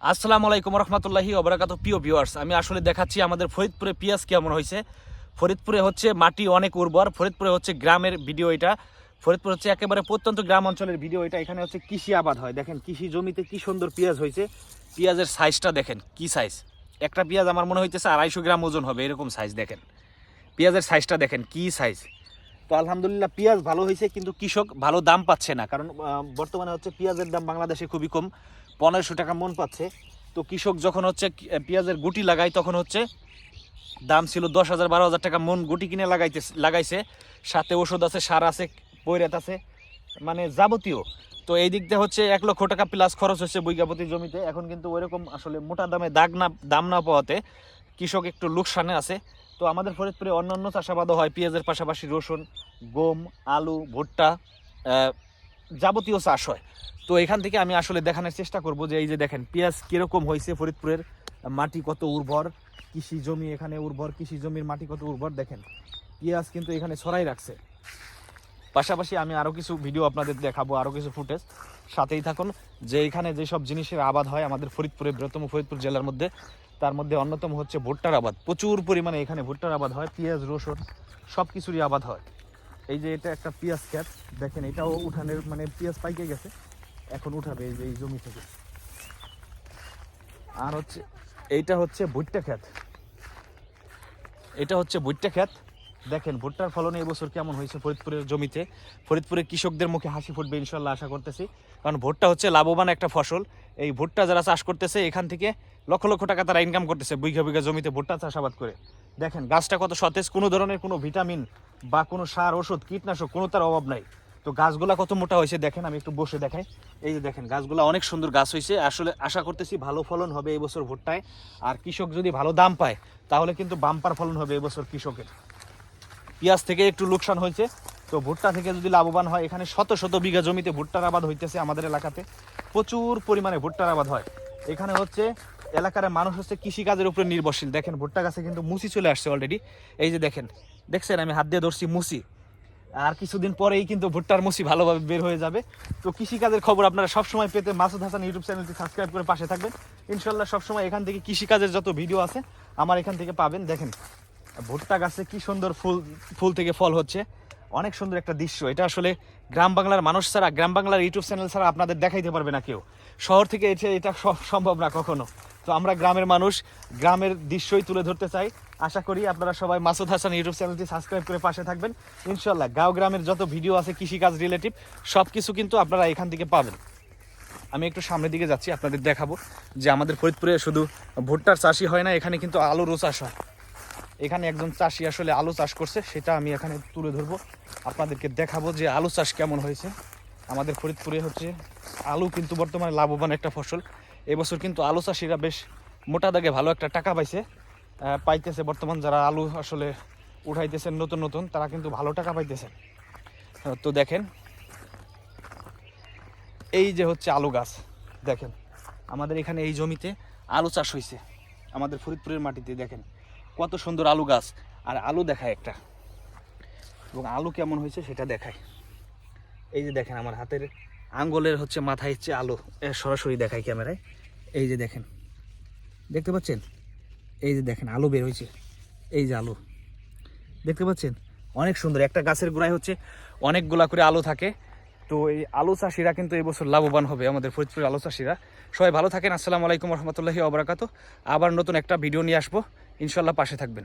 আসসালামু আলাইকুম রহমতুল্লাহি অবরাকাত প্রিয় ভিউয়ার্স আমি আসলে দেখাচ্ছি আমাদের ফরিদপুরে পেঁয়াজ কেমন হয়েছে। ফরিদপুরে হচ্ছে মাটি অনেক উর্বর, ফরিদপুরে হচ্ছে গ্রামের ভিডিও এটা। ফরিদপুর হচ্ছে একেবারে প্রত্যন্ত গ্রাম অঞ্চলের ভিডিও এটা। এখানে হচ্ছে কৃষি আবাদ হয়। দেখেন কৃষি জমিতে কি সুন্দর পেঁয়াজ হয়েছে। পেঁয়াজের সাইজটা দেখেন, কি সাইজ একটা পেঁয়াজ আমার মনে হইতেছে আড়াইশো গ্রাম ওজন হবে, এরকম সাইজ দেখেন। পেঁয়াজের সাইজটা দেখেন, কি সাইজ তো আলহামদুলিল্লাহ পেঁয়াজ ভালো হয়েছে, কিন্তু কৃষক ভালো দাম পাচ্ছে না। কারণ বর্তমানে হচ্ছে পেঁয়াজের দাম বাংলাদেশে খুবই কম। পনেরোশো টাকা মন পাচ্ছে। তো কৃষক যখন হচ্ছে পেঁয়াজের গুটি লাগায়, তখন হচ্ছে দাম ছিল দশ হাজার, বারো হাজার টাকা মন গুটি কিনে লাগাইতে, লাগাইছে। সাথে ওষুধ আছে, সার আছে, পৈরাত আছে মানে যাবতীয়। তো এই দিক দিয়ে হচ্ছে এক লক্ষ টাকা প্লাস খরচ হচ্ছে বৈজ্ঞাপতি জমিতে। এখন কিন্তু ওইরকম আসলে মোটা দামে দাগ না, দাম না পাওয়াতে কৃষক একটু লোকসানে আছে। তো আমাদের ফরিদপুরে অন্যান্য চাষাবাদও হয়, পেঁয়াজের পাশাপাশি রসুন, গম, আলু, ভুট্টা যাবতীয় চাষ হয়। তো এখান থেকে আমি আসলে দেখানোর চেষ্টা করব যে এই যে দেখেন, পেঁয়াজ কীরকম হয়েছে ফরিদপুরের মাটি কত উর্বর, কৃষি জমি এখানে উর্বর, কৃষি জমির মাটি কত উর্বর, দেখেন, পেঁয়াজ কিন্তু এখানে ছড়াই রাখছে। পাশাপাশি আমি আরও কিছু ভিডিও আপনাদের দেখাবো আরও কিছু ফুটেজ সাথেই থাকুন, যে এখানে যেসব জিনিসের আবাদ হয় আমাদের ফরিদপুরে বৃহত্তম ফরিদপুর জেলার মধ্যে, তার মধ্যে অন্যতম হচ্ছে ভুট্টার আবাদ। প্রচুর পরিমাণে এখানে ভুট্টার আবাদ হয়, পেঁয়াজ, রসুন সব কিছুরই আবাদ হয়। এই যে এটা একটা পেঁয়াজ ক্ষেত দেখেন, এটাও উঠানের মানে পেঁয়াজ পাইকে গেছে। এখন উঠাবে এই যে এই জমি থেকে। আর হচ্ছে, এইটা হচ্ছে ভুট্টা ক্ষেত। এটা হচ্ছে ভুট্টা ক্ষেত। দেখেন, ভুট্টার ফলন এবছর কেমন হয়েছে ফরিদপুরের জমিতে। ফরিদপুরের কৃষকদের মুখে হাসি ফুটবে, ইনশাল্লাহ আশা করতেছি। কারণ ভুট্টা হচ্ছে লাভবান একটা ফসল। এই ভুট্টা যারা চাষ করতেছে এখান থেকে লক্ষ লক্ষ টাকা তারা ইনকাম করতেছে, বিঘা বিঘা জমিতে ভুট্টা চাষাবাদ করে। দেখেন, গাছটা কত সতেজ, কোনো ধরনের কোনো ভিটামিন বা কোনো সার, ওষুধ, কীটনাশক, কোনো তার অভাব নাই। তো গাছগুলা কত মোটা হয়েছে দেখেন, আমি একটু বসে দেখাই। এই যে দেখেন, গাছগুলা অনেক সুন্দর গাছ হয়েছে। আসলে আশা করতেছি ভালো ফলন হবে এই বছর ভুট্টায়। আর কৃষক যদি ভালো দাম পায়, তাহলে কিন্তু বাম্পার ফলন হবে এবছর কৃষকের। পেঁয়াজ থেকে একটু লোকসান হয়েছে। তো ভুট্টা থেকে যদি লাভবান হয়, এখানে শত শত বিঘা জমিতে ভুট্টার আবাদ হইতেছে আমাদের এলাকাতে। প্রচুর পরিমাণে ভুট্টার আবাদ হয়। এখানে হচ্ছে এলাকার মানুষ হচ্ছে কৃষিকাজের উপরে নির্ভরশীল। দেখেন, ভুট্টা গাছে কিন্তু মুসি চলে আসছে অলরেডি এই যে দেখেন, দেখছেন আমি হাত দিয়ে ধরছি মুসি। আর কিছুদিন পরেই কিন্তু ভুট্টার মুসি ভালোভাবে বের হয়ে যাবে। তো কৃষিকাজের খবর আপনারা সবসময় পেতে মাসুদ হাসান ইউটিউব চ্যানেলটি সাবস্ক্রাইব করে পাশে থাকবেন। ইনশাল্লাহ সবসময় এখান থেকে কৃষিকাজের যত ভিডিও আছে, আমার এখান থেকে পাবেন। দেখেন, ভুট্টা গাছে কি সুন্দর ফুল ফুল থেকে ফল হচ্ছে। অনেক সুন্দর একটা দৃশ্য। এটা আসলে গ্রাম বাংলার মানুষ ছাড়া, গ্রাম বাংলার ইউটিউব চ্যানেল ছাড়া আপনাদের দেখাইতে পারবে না কেউ। শহর থেকে এটা এটা সম্ভব না কখনো। তো আমরা গ্রামের মানুষ, গ্রামের দৃশ্যই তুলে ধরতে চাই। আশা করি আপনারা সবাই মাসুদ হাসান ইউটিউব চ্যানেলটি সাবস্ক্রাইব করে পাশে থাকবেন। ইনশাল্লাহ গাঁও গ্রামের যত ভিডিও আছে, কৃষিকাজ রিলেটিভ সব কিছু কিন্তু আপনারা এখান থেকে পাবেন। আমি একটু সামনের দিকে যাচ্ছি, আপনাদের দেখাবো যে আমাদের ফরিদপুরে শুধু ভুট্টার চাষই হয় না, এখানে কিন্তু আলুরও চাষ হয়। এখানে একজন চাষি আসলে আলু চাষ করছে, সেটা আমি এখানে তুলে ধরবো। আপনাদেরকে দেখাবো যে আলু চাষ কেমন হয়েছে। আমাদের ফরিদপুরে হচ্ছে আলু কিন্তু বর্তমানে লাভবান একটা ফসল। এবছর কিন্তু আলু চাষিরা বেশ মোটা দাগে ভালো একটা টাকা পাইছে। পাইতেছে বর্তমান যারা আলু আসলে উঠাইতেছেন, নতুন নতুন, তারা কিন্তু ভালো টাকা পাইতেছে। তো দেখেন, এই যে হচ্ছে আলু গাছ, দেখেন, আমাদের এখানে এই জমিতে আলু চাষ হয়েছে আমাদের ফরিদপুরের মাটিতে, দেখেন, কত সুন্দর আলু গাছ, আর আলু দেখায় একটা, এবং আলু কেমন হয়েছে সেটা দেখায়। এই যে দেখেন, আমার হাতের আঙ্গুলের হচ্ছে মাথায় হচ্ছে আলু সরাসরি দেখায় ক্যামেরায়। এই যে দেখেন, দেখতে পাচ্ছেন? এই যে দেখেন, আলু বের হয়েছে। এই যে আলু, দেখতে পাচ্ছেন? অনেক সুন্দর, একটা গাছের গোড়ায় হচ্ছে অনেকগুলা করে আলু থাকে। তো এই আলু চাষিরা কিন্তু এই বছর লাভবান হবে, আমাদের ফরিদপুরের আলু চাষিরা। সবাই ভালো থাকেন, আসসালামু আলাইকুম রহমতুল্লাহি অবরাকাত আবার নতুন একটা ভিডিও নিয়ে আসব। ইনশাল্লাহ পাশে থাকবেন।